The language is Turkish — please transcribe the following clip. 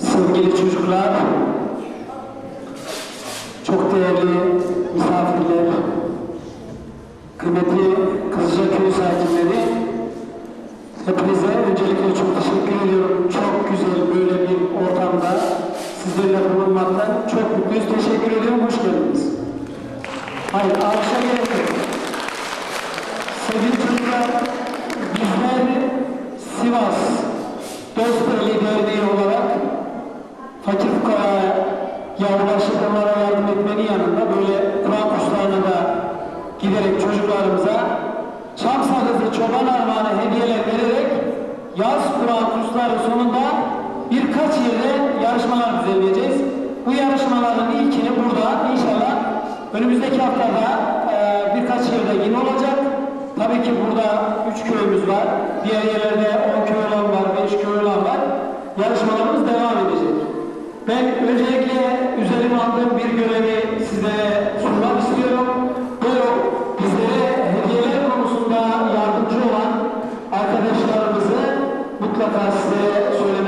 sevgili çocuklar, çok değerli misafirler, kıymetli Kızılcaköy sakinleri, hepinize öncelikle çok teşekkür ediyorum. Çok güzel böyle bir ortamda sizlerle bulunmaktan çok mutluyuz. Teşekkür ediyorum, hoş geldiniz. Hayır, alkışa gerek yok. Sevgili çocuklar, bizler Sivas fakir fukaraya yardımlaşıp onlara yardım etmenin yanında böyle Kur'an kurslarına da giderek çocuklarımıza çam sakızı çoban armağanı hediyeler vererek yaz Kur'an kursları sonunda birkaç yerde yarışmalar düzenleyeceğiz. Bu yarışmaların ilkini burada inşallah önümüzdeki haftada eee, birkaç yerde yine olacak. Tabii ki burada üç köyümüz var. Diğer yerlerde 10 köy olan var, 5 köy olan var. Edecek. Ben öncelikle üzerime aldığım bir görevi size sunmak istiyorum. Bu bizlere hediyeler konusunda yardımcı olan arkadaşlarımızı mutlaka size söylememiz